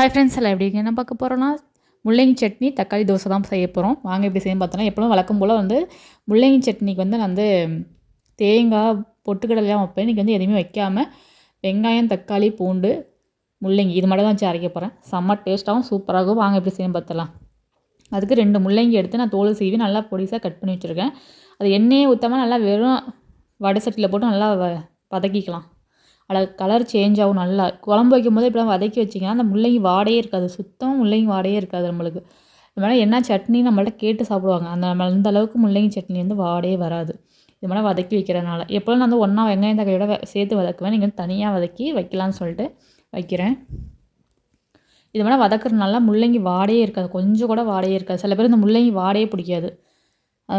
Hi friends எல்லாம் எப்படி என்ன பார்க்க போகிறோன்னா முள்ளங்கி சட்னி தக்காளி தோசை தான் செய்ய போகிறோம் வாங்க எப்படி செய்யணும் பார்த்தோன்னா எப்பவும் வழக்கம் போல் வந்து முள்ளங்கி சட்னிக்கு வந்து நான் வந்து தேங்காய் பொட்டுக்கடலைலாம் வைப்பேன். இன்றைக்கி வந்து எதுவுமே வைக்காமல் வெங்காயம் தக்காளி பூண்டு முள்ளங்கி இது மட்டும் தான் வச்சு அரைக்க போகிறேன் செம்ம டேஸ்ட்டாகவும் சூப்பராகவும் வாங்க எப்படி செய்யணும் பார்த்தலாம் அதுக்கு ரெண்டு முள்ளங்கி எடுத்து நான் தோல் சீவி நல்லா பொடிசாக கட் பண்ணி வச்சுருக்கேன். அது எண்ணெயை ஊற்றாமல் நல்லா வெறும் வடை சட்டியில் போட்டு நல்லா வதக்கிக்கலாம். அதில் கலர் சேஞ்ச் ஆகும் நல்லா. குழம்பு வைக்கும் போது இப்படிலாம் வதக்கி வச்சிங்கன்னா அந்த முள்ளங்கி வாடையே இருக்காது. சுத்தம் முள்ளங்கி வாடையே இருக்காது நம்மளுக்கு. இது மாதிரி என்ன சட்னி நம்மள்ட்ட கேட்டு சாப்பிடுவாங்க. அந்த நம்ம அந்த அளவுக்கு முள்ளங்கி சட்னி வந்து வாடையே வராது. இது மாதிரி வதக்கி வைக்கிறதுனால. எப்போ நான் வந்து ஒன்றா வெங்காயம் தக்காளியோட சேர்த்து வதக்குவேன். நீங்கள் தனியாக வதக்கி வைக்கலான்னு சொல்லிட்டு வைக்கிறேன். இது மாதிரி வதக்குறதுனால முள்ளங்கி வாடையே இருக்காது. கொஞ்சம் கூட வாடையே இருக்காது. சில பேர் இந்த முள்ளங்கி வாடையே பிடிக்காது.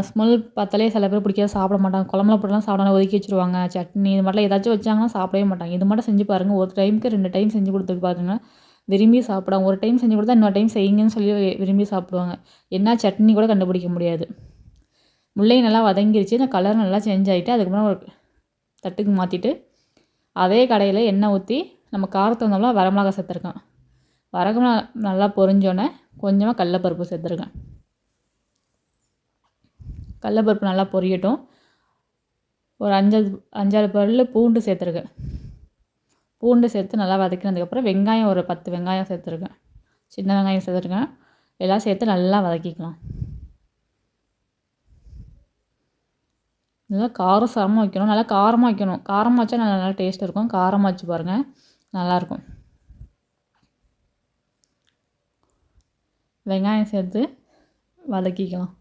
ஸ்மெல் பார்த்தாலே சில பேர் பிடிக்காது சாப்பிட மாட்டாங்க. குழம்புல போட்டுலாம் சாப்பிடாம ஒதுக்கி வச்சுருவாங்க. சட்னி இது மாதிரிலாம் ஏதாச்சும் வச்சாங்கன்னா சாப்பிடவே மாட்டாங்க. இது மட்டும் செஞ்சு பாருங்கள் ஒரு டைமுக்கு ரெண்டு டைம் செஞ்சு கொடுத்துட்டு பாருங்கள் விரும்பி சாப்பிடாங்க ஒரு டைம் செஞ்சு கொடுத்தா இன்னொரு டைம் செய்யுங்கன்னு சொல்லி விரும்பி சாப்பிடுவாங்க. என்ன சட்னி கூட கண்டுபிடிக்க முடியாது. முல்லை நல்லா வதங்கிருச்சு. இந்த கலர் நல்லா சேஞ்ச் ஆகிட்டு அதுக்கப்புறம் ஒரு தட்டுக்கு மாற்றிட்டு அதே கடையில் எண்ணெய் ஊற்றி நம்ம காரத்தை வந்தோம்னா வரமிளகா சேர்த்துருக்கேன் வரமிளகா நல்லா பொரிஞ்சோன்னே கொஞ்சமாக கடலப்பருப்பு சேர்த்துருக்கேன் கடலப்பருப்பு நல்லா பொரியட்டும். ஒரு அஞ்சாறு அஞ்சாறு பல் பூண்டு சேர்த்துருக்கேன். பூண்டு சேர்த்து நல்லா வதக்கினதுக்கப்புறம் வெங்காயம் ஒரு பத்து வெங்காயம் சேர்த்துருக்கேன். சின்ன வெங்காயம் சேர்த்துருக்கேன். எல்லாம் சேர்த்து நல்லா வதக்கிக்கலாம். நல்லா காரம் சாரமாக வைக்கணும். நல்லா காரமாக வைக்கணும். காரமாக வச்சா நல்லா நல்லா டேஸ்ட் இருக்கும். காரமாக வச்சு பாருங்கள் நல்லாயிருக்கும் வெங்காயம் சேர்த்து வதக்கிக்கலாம்.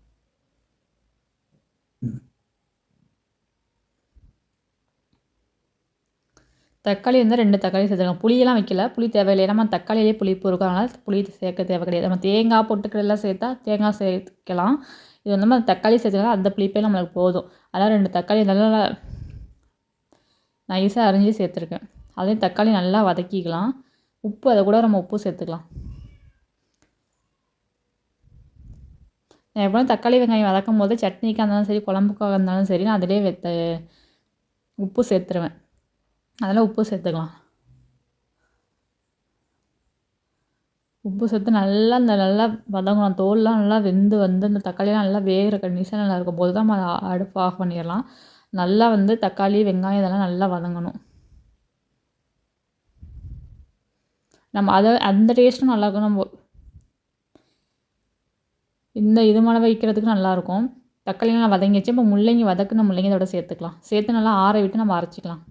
தக்காளி வந்து ரெண்டு தக்காளி சேர்த்துக்கலாம் புளியெல்லாம் வைக்கல. புளி தேவையில்லை. நம்ம தக்காளியிலே புளிப்பு இருக்கும் அதனால் புளி சேர்க்க தேவை கிடையாது. நம்ம தேங்காய் பொட்டுக்கடலாம் சேர்த்தா தேங்காய் சேர்க்கலாம். இது வந்து நம்ம தக்காளி சேர்த்துக்கலாம் அந்த புளிப்பே நம்மளுக்கு போதும். அதனால் ரெண்டு தக்காளி நல்லா நைஸாக அரிஞ்சு சேர்த்துருக்கேன். அதையும் தக்காளி நல்லா வதக்கிக்கலாம். உப்பு அதை கூட நம்ம உப்பு சேர்த்துக்கலாம். நான் எப்போதும் தக்காளி வெங்காயம் வதக்கும் போது சட்னிக்காக இருந்தாலும் சரி குழம்புக்காக இருந்தாலும் சரி நான் அதிலே வெத்த உப்பு சேர்த்துருவேன். அதெல்லாம் உப்பு சேர்த்துக்கலாம். உப்பு சேர்த்து நல்லா இந்த நல்லா வதங்கணும். தோல்லாம் நல்லா வெந்து வந்து இந்த தக்காளியெலாம் நல்லா வேகிற கண்டிஷன் நல்லா இருக்கும். போது தான் நம்ம அடுப்பு ஆஃப் பண்ணிடலாம். நல்லா வந்து தக்காளி வெங்காயம் இதெல்லாம் நல்லா வதங்கணும். நம்ம அதை அந்த டேஸ்ட்டும் நல்லாயிருக்கும் நம்ம இந்த இது மழை வைக்கிறதுக்கு நல்லாயிருக்கும் தக்காளியெல்லாம் வதங்கிச்சு இப்போ முள்ளங்கி வதக்குன முள்ளங்கி இதோட சேர்த்துக்கலாம். சேர்த்து நல்லா ஆற விட்டு நம்ம அரைச்சிக்கலாம்.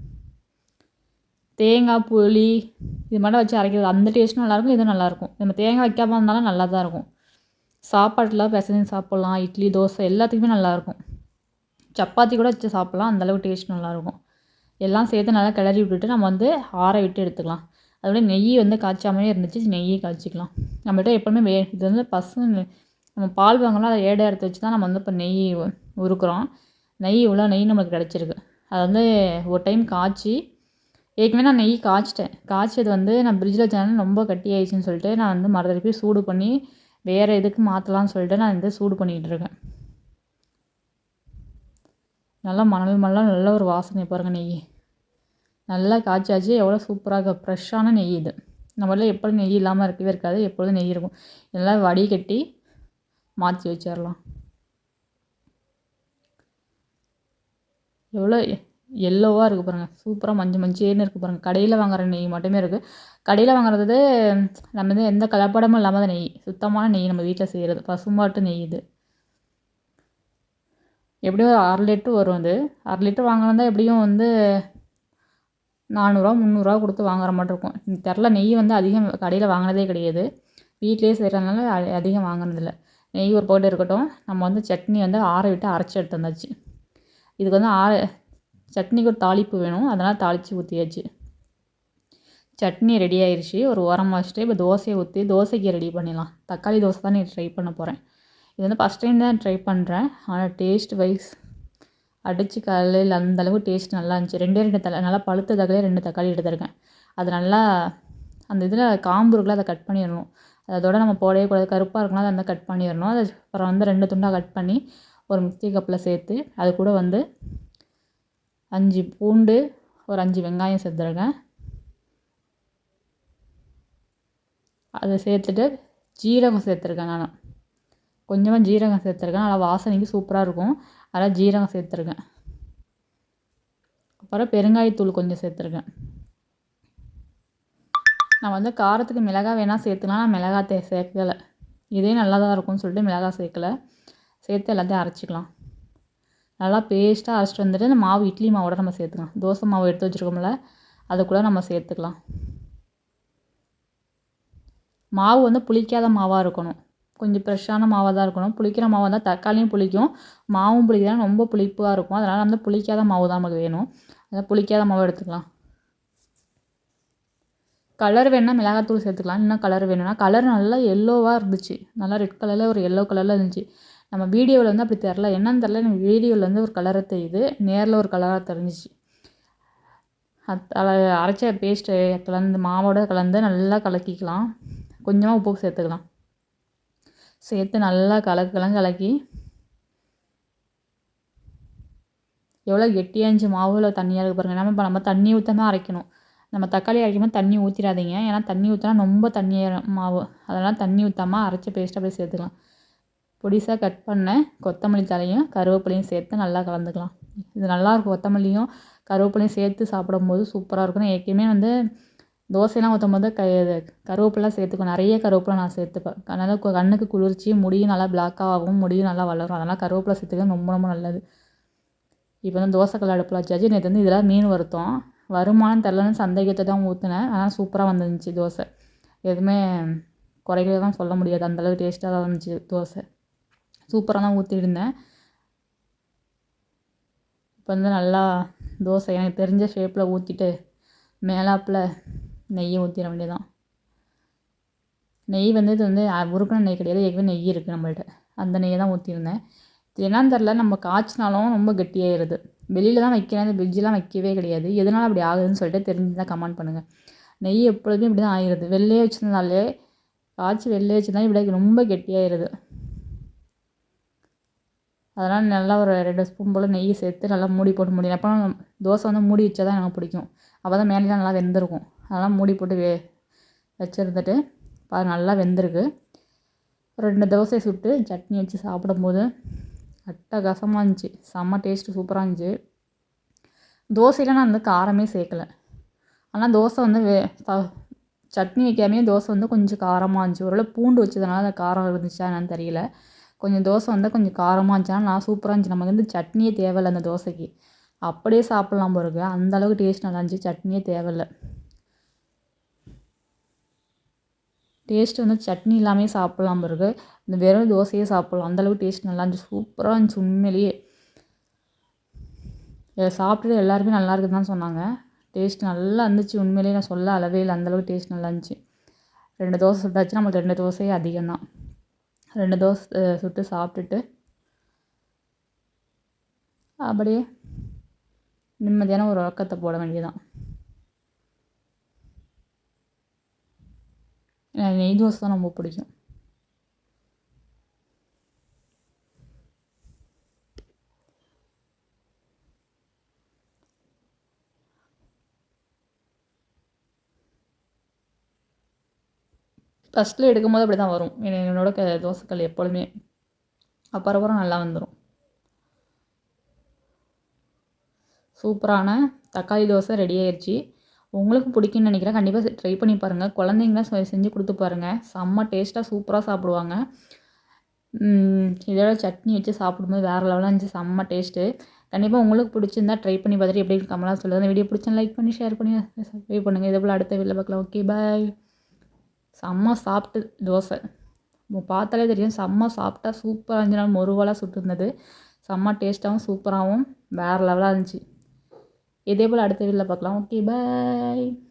தேங்காய் புளி இது மட்டும் வச்சு அரைக்கிறது. அந்த டேஸ்ட்டும் நல்லாயிருக்கும் இதுவும் நல்லாயிருக்கும் நம்ம தேங்காய் வைக்காமல் இருந்தாலும் நல்லா தான் இருக்கும். சாப்பாட்டில் பிசைஞ்சு சாப்பிட்லாம். இட்லி தோசை எல்லாத்துக்குமே நல்லாயிருக்கும் சப்பாத்தி கூட வச்சு சாப்பிட்லாம். அந்தளவுக்கு டேஸ்ட் நல்லாயிருக்கும் எல்லாம் சேர்த்து நல்லா கிளறி விட்டுட்டு நம்ம வந்து ஆற விட்டு எடுத்துக்கலாம். அதோட நெய் வந்து காய்ச்சாமலே இருந்துச்சு. நெய்யை காய்ச்சிக்கலாம். நம்மகிட்ட எப்போவுமே வே இது வந்து பசு நம்ம பால் வாங்கலாம் அதை ஏடை எடுத்து வச்சு தான் நம்ம வந்து இப்போ நெய் உருக்குறோம். நெய் இவ்வளோ நெய் நம்மளுக்கு கிடச்சிருக்கு. அதை வந்து ஒரு டைம் காய்ச்சி ஏற்கனவே நான் நெய் காய்ச்சிட்டேன். காய்ச்சது வந்து நான் ஃப்ரிட்ஜில் வச்சேன் ரொம்ப கட்டி ஆயிடுச்சுன்னு சொல்லிட்டு நான் வந்து மறுதடிப்பி சூடு பண்ணி வேறு எதுக்கு மாற்றலாம்னு சொல்லிட்டு நான் வந்து சூடு பண்ணிகிட்டு இருக்கேன். நல்லா மணல் மணலாம் நல்ல ஒரு வாசனை பாருங்கள் நெய். நல்லா காய்ச்சாச்சு. எவ்வளோ சூப்பராக ஃப்ரெஷ்ஷான நெய் இது. நம்மளால் எப்படி நெய் இல்லாமல் இருக்கவே இருக்காது. எப்பொழுதும் நெய் இருக்கும். இதெல்லாம் வடிகட்டி மாற்றி வச்சிடலாம் எவ்வளோ எல்லோவாக இருக்குது பாருங்கள் சூப்பராக மஞ்சள் மஞ்சேன்னு இருக்குது பாருங்கள் கடையில் வாங்குற நெய் மட்டுமே இருக்குது கடையில் வாங்குறது நம்ம வந்து எந்த கலப்படமும் இல்லாமல் நெய். சுத்தமான நெய் நம்ம வீட்டில் செய்கிறது பசுமாட்டு நெய் இது. எப்படியும் ஒரு அரை லிட்டர் வரும் அது. அரை லிட்டர் வாங்கினா எப்படியும் வந்து நானூறுரூவா முந்நூறுரூவா கொடுத்து வாங்குற மாதிரி இருக்கும். தெரில நெய் வந்து அதிகம் கடையில் வாங்கினதே கிடையாது. வீட்டிலே செய்கிறதுனால அதிகம் வாங்கினதில்ல. நெய் ஒரு போட்டு இருக்கட்டும். நம்ம வந்து சட்னி வந்து ஆற விட்டு அரைச்சி எடுத்து வந்தாச்சு. இதுக்கு வந்து ஆற சட்னிக்கு ஒரு தாளிப்பு வேணும் அதனால் தாளித்து ஊற்றியாச்சு சட்னி ரெடி ஆயிடுச்சு ஒரு ஓரமாக வச்சுட்டு இப்போ தோசையை ஊற்றி தோசைக்கு ரெடி பண்ணிடலாம். தக்காளி தோசை தான் நீ ட்ரை பண்ண போகிறேன் இது வந்து ஃபஸ்ட் டைம் தான் ட்ரை பண்ணுறேன் ஆனால் டேஸ்ட் வைஸ் அடித்து காலையில் அந்தளவுக்கு டேஸ்ட் நல்லா இருந்துச்சு. ரெண்டே ரெண்டு தலை நல்லா பழுத்த தக்காளியே ரெண்டு தக்காளி எடுத்துருக்கேன். அது நல்லா அந்த இதில் காம்பு இருக்குல்ல அதை கட் பண்ணிடணும். அதோட நம்ம போடவே கூடாது. கருப்பாக இருக்குன்னா அதை வந்து கட் பண்ணிடணும். அது அப்புறம் வந்து ரெண்டு துண்டாக கட் பண்ணி ஒரு மிக்சி கப்பில் சேர்த்து அது கூட வந்து அஞ்சு பூண்டு ஒரு அஞ்சு வெங்காயம் சேர்த்துருக்கேன். அதை சேர்த்துட்டு ஜீரகம் சேர்த்துருக்கேன் நான். கொஞ்சமாக ஜீரகம் சேர்த்துருக்கேன். நல்லா வாசனைக்கு சூப்பராக இருக்கும். அதெல்லாம் ஜீரகம் சேர்த்துருக்கேன். அப்புறம் பெருங்காயத்தூள் கொஞ்சம் சேர்த்துருக்கேன். நான் வந்து காரத்துக்கு மிளகாய் வேணால் சேர்த்துக்கலாம். நான் மிளகாய் தே சேர்க்கலை. இதே நல்லா தான் இருக்கும்னு சொல்லிட்டு மிளகாய் சேர்க்கலை. சேர்த்து எல்லாத்தையும் அரைச்சிக்கலாம். நல்லா பேஸ்ட்டாக அரைச்சிட்டு வந்துட்டு இந்த மாவு இட்லி மாவோட நம்ம சேர்த்துக்கலாம். தோசை மாவு எடுத்து வச்சுருக்கோம்ல அதை கூட நம்ம சேர்த்துக்கலாம். மாவு வந்து புளிக்காத மாவாக இருக்கணும். கொஞ்சம் ஃப்ரெஷ்ஷான மாவாக தான் இருக்கணும். புளிக்கிற மாவாக இருந்தால் தக்காளியும் புளிக்கும். மாவும் புளிக்கிறா ரொம்ப புளிப்பாக இருக்கும். அதனால் வந்து புளிக்காத மாவு தான் நமக்கு வேணும். அதை புளிக்காத மாவு எடுத்துக்கலாம். கலர் வேணுன்னா மிளகாத்தூள் சேர்த்துக்கலாம். இன்னும் கலர் வேணும்னா கலர் நல்லா எல்லோவாக இருந்துச்சு. நல்லா ரெட் கலரில் ஒரு எல்லோ கலரில் இருந்துச்சு. நம்ம வீடியோவில் வந்து அப்படி தெரில என்னன்னு தெரில எனக்கு வீடியோவில் வந்து ஒரு கலராக தெரியுது. நேரில் ஒரு கலராக தெரிஞ்சிச்சு. அதை அரைச்ச பேஸ்ட்டு கலந்து மாவோட கலந்து நல்லா கலக்கிக்கலாம். கொஞ்சமாக உப்பு சேர்த்துக்கலாம். சேர்த்து நல்லா கலக்கலாம் கலக்கி. எவ்வளோ கெட்டியாஞ்சு மாவு மாவில் தண்ணியாக இருக்குது பாருங்கள் நம்ம இப்போ நம்ம தண்ணி ஊற்றாம அரைக்கணும். நம்ம தக்காளி அரைக்கும்போது தண்ணி ஊற்றிடாதீங்க ஏன்னா தண்ணி ஊற்றினா ரொம்ப தண்ணியாக மாவு. அதெல்லாம் தண்ணி ஊற்றாமல் அரைச்சி பேஸ்ட்டாக போய் சேர்த்துக்கலாம். பொடிசாக கட் பண்ண கொத்தமல்லி தலையும் கருவேப்பிலையும் சேர்த்து நல்லா கலந்துக்கலாம். இது நல்லாயிருக்கும் கொத்தமல்லியும் கருவேப்பிலையும் சேர்த்து சாப்பிடும்போது சூப்பராக இருக்கும். ஏற்கனவே வந்து தோசைலாம் ஊற்றும் போது க கருவேப்பிலாம் சேர்த்துக்கணும் நிறைய கருவேப்பிலை நான் சேர்த்துப்பேன். அதனால் கண்ணுக்கு குளிர்ச்சி முடியும் நல்லா பிளாக்காக ஆகும் முடியும் நல்லா வளரும். அதனால் கருவேப்பிலை சேர்த்துக்க ரொம்ப ரொம்ப நல்லது. இப்போ வந்து தோசைக்கல் அடுப்பில் வச்சாச்சு. நேற்று வந்து இதெல்லாம் மீன் வருத்தோம் வருமானம் தெரிலன்னு சந்தேகத்தை தான் ஊற்றினேன் ஆனால் சூப்பராக வந்துருந்துச்சு தோசை. எதுவுமே குறைகளை தான் சொல்ல முடியாது. அந்தளவுக்கு டேஸ்ட்டாக தான் இருந்துச்சு தோசை. சூப்பராக தான் ஊற்றிருந்தேன் இப்போ வந்து நல்லா தோசை எனக்கு தெரிஞ்ச ஷேப்பில் ஊற்றிட்டு மேலாப்பில் நெய்யை ஊற்றிட வேண்டியதான் நெய் வந்து இது வந்து உருக்கின நெய் கிடையாது. ஏற்கனவே நெய் இருக்குது நம்மள்ட்ட. அந்த நெய்யை தான் ஊற்றிருந்தேன் என்னன்னு தெரில நம்ம காய்ச்சினாலும் ரொம்ப கெட்டியாயிருது. வெளியில் தான் வைக்கிறேன். இந்த ஃப்ரிட்ஜெலாம் வைக்கவே கிடையாது. எதனால் அப்படி ஆகுதுன்னு சொல்லிட்டு தெரிஞ்சுதான் கமெண்ட் பண்ணுங்கள் நெய் எப்பொழுதுமே இப்படி தான் ஆயிடுது வெளிலே வச்சுருந்தாலே காய்ச்சி வெளிலே வச்சுருந்தாலே இப்படி ரொம்ப கெட்டியாயிருது. அதனால் நல்லா ஒரு ரெண்டு ஸ்பூன் போல் நெய் சேர்த்து நல்லா மூடி போட்டு மூடி அப்புறம் தோசை வந்து மூடி வச்சா தான் எனக்கு பிடிக்கும். அப்போ தான் மேலேலாம் நல்லா வெந்திருக்கும். அதெல்லாம் மூடி போட்டு வே வச்சுருந்துட்டு அது நல்லா வெந்திருக்கு. ரெண்டு தோசை சுட்டு சட்னி வச்சு சாப்பிடும்போது அட்டகாசமாக இருந்துச்சு. செம்ம டேஸ்ட்டு சூப்பராக இருந்துச்சு. தோசையில் நான் வந்து காரமே சேர்க்கல. ஆனால் தோசை வந்து வே சட்னி வைக்காமே தோசை வந்து கொஞ்சம் காரமாக இருந்துச்சு. ஓரளவு பூண்டு வச்சதுனால அந்த காரம் இருந்துச்சா என்னன்னு தெரியல. கொஞ்சம் தோசை வந்தால் கொஞ்சம் காரமாக இருந்துச்சுன்னா நான் சூப்பராக இருந்துச்சு. நமக்கு வந்து சட்னியே தேவையில்ல அந்த தோசைக்கு. அப்படியே சாப்பிட்லாம் போகிறது அந்தளவுக்கு டேஸ்ட் நல்லா இருந்துச்சு. சட்னியே தேவையில்லை. டேஸ்ட் வந்து சட்னி இல்லாமல் சாப்பிட்லாம் பிறகு இந்த வெறும் தோசையே சாப்பிட்லாம். அந்தளவுக்கு டேஸ்ட் நல்லா இருந்துச்சு. சூப்பராக இருந்துச்சு உண்மையிலேயே. இதை சாப்பிட்டு எல்லாருமே நல்லா இருக்குதுன்னு தான் சொன்னாங்க. டேஸ்ட் நல்லா இருந்துச்சு. உண்மையிலேயே நான் சொல்ல அளவே இல்லை. அந்தளவுக்கு டேஸ்ட் நல்லா இருந்துச்சு. ரெண்டு தோசை சுட்டாச்சு நம்மளுக்கு ரெண்டு தோசையே அதிகம்தான். ரெண்டு தோசை சுட்டு சாப்பிட்டுட்டு அப்படியே நிம்மதியான ஒரு உறக்கத்தை போட வேண்டியதான் எனக்கு நெய் தோசை தான் ரொம்ப பிடிக்கும். ஃபஸ்ட்டில் எடுக்கும்போது அப்படி தான் வரும் என்னோட க தோசைக்கல் எப்பொழுதுமே அப்புறம் அப்புறம் நல்லா வந்துடும் சூப்பரான தக்காளி தோசை ரெடி ஆயிடுச்சு உங்களுக்கு பிடிக்குன்னு நினைக்கிறேன். கண்டிப்பாக ட்ரை பண்ணி பாருங்கள் குழந்தைங்களாம் செஞ்சு கொடுத்து பாருங்கள் செம்ம டேஸ்ட்டாக சூப்பராக சாப்பிடுவாங்க. இதோட சட்னி வச்சு சாப்பிடும்போது வேறு லெவலாக இருந்துச்சு. செம்ம டேஸ்ட்டு கண்டிப்பாக உங்களுக்கு பிடிச்சிருந்தா ட்ரை பண்ணி பார்த்துட்டு எப்படி கமலா சொல்லுங்கள் அந்த வீடியோ பிடிச்சா லைக் பண்ணி ஷேர் பண்ணி சப்ஸ்கிரைப் பண்ணுங்கள் இதே போல் அடுத்த வீடியோ பார்க்கலாம். ஓகே பாய் செம்ம சாப்பிட்டு தோசை. பார்த்தாலே தெரியும் செம்ம சாப்பிட்டா சூப்பராக இருந்துச்சு நாள் மொருவலாக சுட்டுருந்தது. செம்ம டேஸ்ட்டாகவும் சூப்பராகவும் வேறு லெவலாக இருந்துச்சு. இதே போல் அடுத்த வீட்டில் பார்க்கலாம் ஓகே பாய்